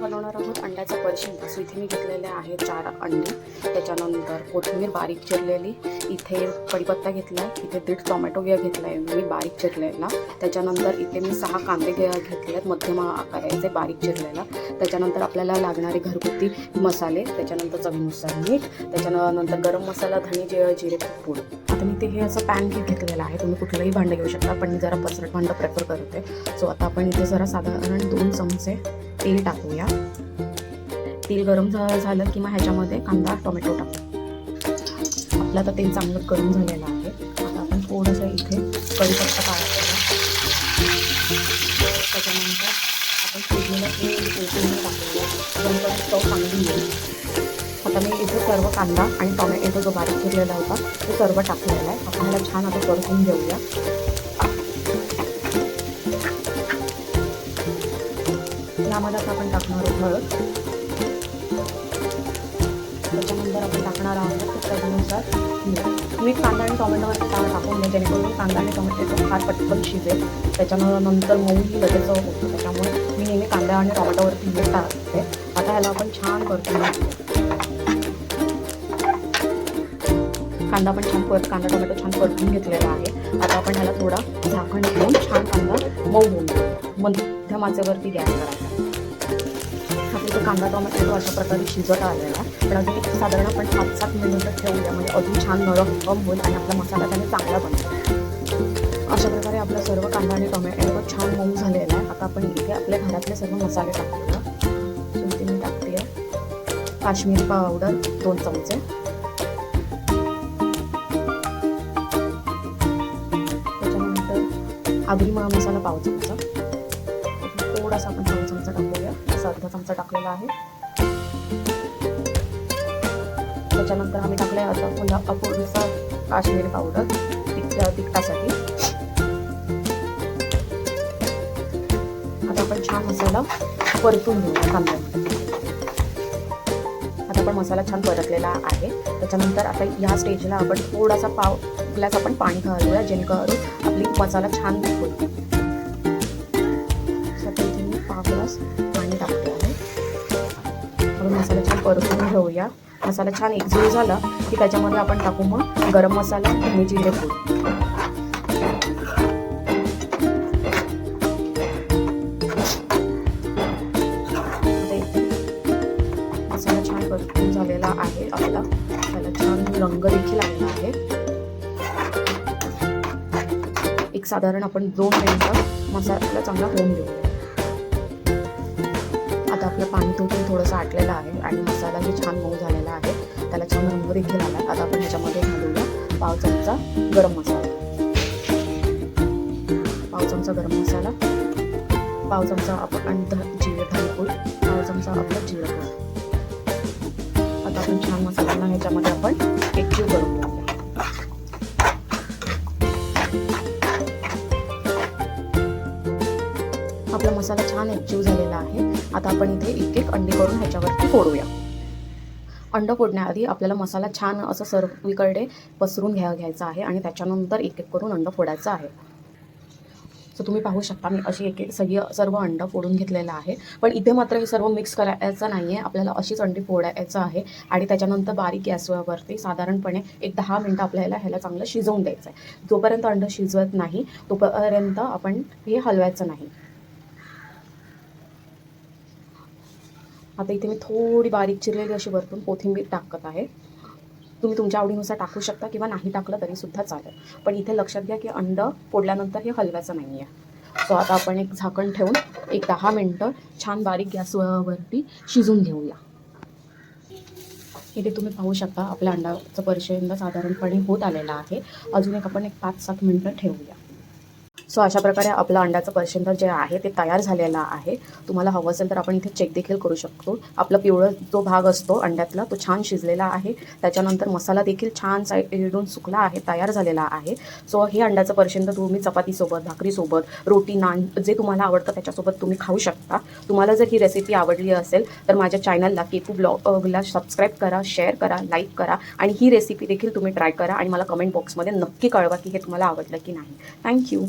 बनवणार आहोत. अंड्याचा पर्शिंग असं इथे मी घेतलेले आहे चार अंडे. त्याच्यानंतर कोथिंबीर बारीक चिरलेली. इथे कढीपत्ता घेतला आहे इथे दीड टोमॅटो घ्या घेतला आहे मी बारीक चिरलेला. त्याच्यानंतर इथे मी सहा कांदे घे घेतले आहेत मध्यम आकाराचे बारीक चिरलेला. त्याच्यानंतर आपल्याला लागणारे घरगुती मसाले. त्याच्यानंतर चवीनुसार मीठ. त्याच्यानंतर गरम मसाला धणे जिरे जिरे पूड. आता मी ते हे असं पॅन घेत घेतलेलं आहे. तुम्ही कुठलंही भांडं घेऊ शकता पण मी जरा पसरट भांडं प्रेफर करते. सो आता आपण इथे जरा साधारण दोन चमचे तेल टाकूया. तेल गरम झालं की मग ह्याच्यामध्ये कांदा टोमॅटो टाकू. आपलं आता तेल चांगलं गरम झालेलं आहे. आता आपण थोडंसं इथे कढीपत्ता टाकायला त्याच्यानंतर आपण फोडणीला टाकूया. जेणेकरून चव चांगली येईल. आता मी इथे सर्व कांदा आणि टोमॅटो जो बारीक चिरलेला होता तो सर्व टाकलेला आहे. आपण ह्याला छान आता परतून घेऊया. यामध्ये आता आपण टाकणार आहोत हळद. त्याच्यानंतर आपण टाकणार आहोत चवीनुसार मीठ कांदा आणि टोमॅटोवर टा टाकून घ्या जेणेकरून कांदा आणि टोमॅटो फार पटकन शिजेल. नंतर मऊही लगेच होतो. त्याच्यामुळे मी नेहमी कांदा आणि टोमॅटोवरती मीठ टाकते. आता ह्याला आपण छान परतून कांदा पण छान परत कांदा टोमॅटो छान परतून घेतलेला आहे. आता आपण ह्याला थोडा झाकण ठेवून छान कांदा मऊ होऊन मग मध्यम आचेवरती गॅस करायचा. आता कांदा टोमॅटो अशा प्रकारे शिजत आलेला आहे. पण अजून एक साधारण आपण पाच सात मिनिटं ठेवूया म्हणजे अजून छान नरम कम होईल आणि आपला मसाला त्याने चांगला बनतो अशा प्रकारे आपला सर्व कांदा आणि टोमॅटो छान मऊ झालेला आहे. आता आपण इथे आपल्या घरातले सर्व मसाले टाकूया. So मी टाकते. काश्मीरी पावडर दोन चमचे. त्याच्यानंतर आगरी महा मसाला पाव चमचा. थोडासा आपण पाव चमचा टाकूया. असा अर्धा चमचा टाकलेला आहे. त्याच्यानंतर आम्ही टाकलाय आता पुन्हा अपूर्णसा काश्मीरी पावडर तिख तिखटासाठी. आता आपण छान मसाला परतून घेऊया कांद्यामध्ये आता आपण मसाला छान परतलेला आहे. त्याच्यानंतर आता या स्टेजला आपण थोडासा पाव ग्लास आपण पाणी घालूया जेणेकरून आपली मसाला छान होईल. इथे ग्लास पाणी टाकतो आहे. आपण मसाला छान परतून घेऊया. मसाला छान एकजीव झाला की त्याच्यामध्ये आपण टाकू मग गरम मसाला आणि जिरे पूड. मसाला छान परतून झालेला आहे आपला. त्याला छान रंग देखील आलेला आहे. एक साधारण आपण दोन मिनिटं मसाला चांगला होऊन घेऊ आता आपलं पाणी तुटून थोडंसं आटलेलं आहे आणि मसालाही छान मऊ झालेला आहे त्याला छान रंग देखील आला आता आपण ह्याच्यामध्ये घालूया पाव चमचा गरम मसाला. पाव चमचा गरम मसाला. पाव चमचा आपण आणि जिरे धनेपूड पाव चमचा आपलं जिरं आता आपण छान मसाल्यांना ह्याच्यामध्ये आपण एकजीव करू. आपला मसाला छान एकजीव झालेला आहे. आता आपण इथे एक एक अंडी करून ह्याच्यावरती फोडूया. अंड फोडण्याआधी आपल्याला मसाला छान असं सर्वीकडे पसरून घ्या घ्यायचा आहे आणि त्याच्यानंतर एक एक करून अंड फोडायचं आहे. सो तुम्ही पाहू शकता मी अशी एक एक सगळी सर्व अंड फोडून घेतलेलं आहे. पण इथे मात्र हे सर्व मिक्स करायचं नाही आहे आपल्याला अशीच अंडी फोडायचं आहे आणि त्याच्यानंतर बारीक गॅसवरती साधारणपणे एक दहा मिनटं आपल्याला ह्याला चांगलं शिजवून द्यायचं आहे जोपर्यंत अंड शिजवत नाही तोपर्यंत आपण हे हलवायचं नाही. आता इथे मी थोडी बारीक चिरलेली अशी वरतून कोथिंबीर टाकत आहे. तुम्ही तुमच्या आवडीनुसार टाकू शकता किंवा नाही टाकलं तरीसुद्धा चालेल. पण इथे लक्षात घ्या की अंड फोडल्यानंतर हे हलव्याचं नाही आहे सो आता आपण एक झाकण ठेवून एक दहा मिनटं छान बारीक गॅसवरती शिजून घेऊया. इथे तुम्ही पाहू शकता आपल्या अंडाचं परिचयंदा साधारणपणे होत आलेला आहे. अजून एक आपण एक पाच सात मिनटं ठेवूया. सो अशा प्रकारे आपलं अंड्याचं पर्सेंटर जे आहे ते तयार झालेलं आहे. तुम्हाला हवं असेल तर आपण इथे चेक देखील करू शकतो. आपला पिवळं जो भाग असतो अंड्यातला तो छान शिजलेला आहे. त्याच्यानंतर मसाला देखील छान साईडून सुकला आहे तयार झालेला आहे. सो हे अंड्याचं पर्सेंटर तुम्ही चपातीसोबत भाकरीसोबत रोटी नान जे तुम्हाला आवडतं त्याच्यासोबत तुम्ही खाऊ शकता. तुम्हाला जर ही रेसिपी आवडली असेल तर माझ्या चॅनलला केकू ब्लॉगला सबस्क्राईब करा शेअर करा लाईक करा आणि ही रेसिपी देखील तुम्ही ट्राय करा आणि मला कमेंट बॉक्समध्ये नक्की कळवा की हे तुम्हाला आवडलं की नाही. थँक्यू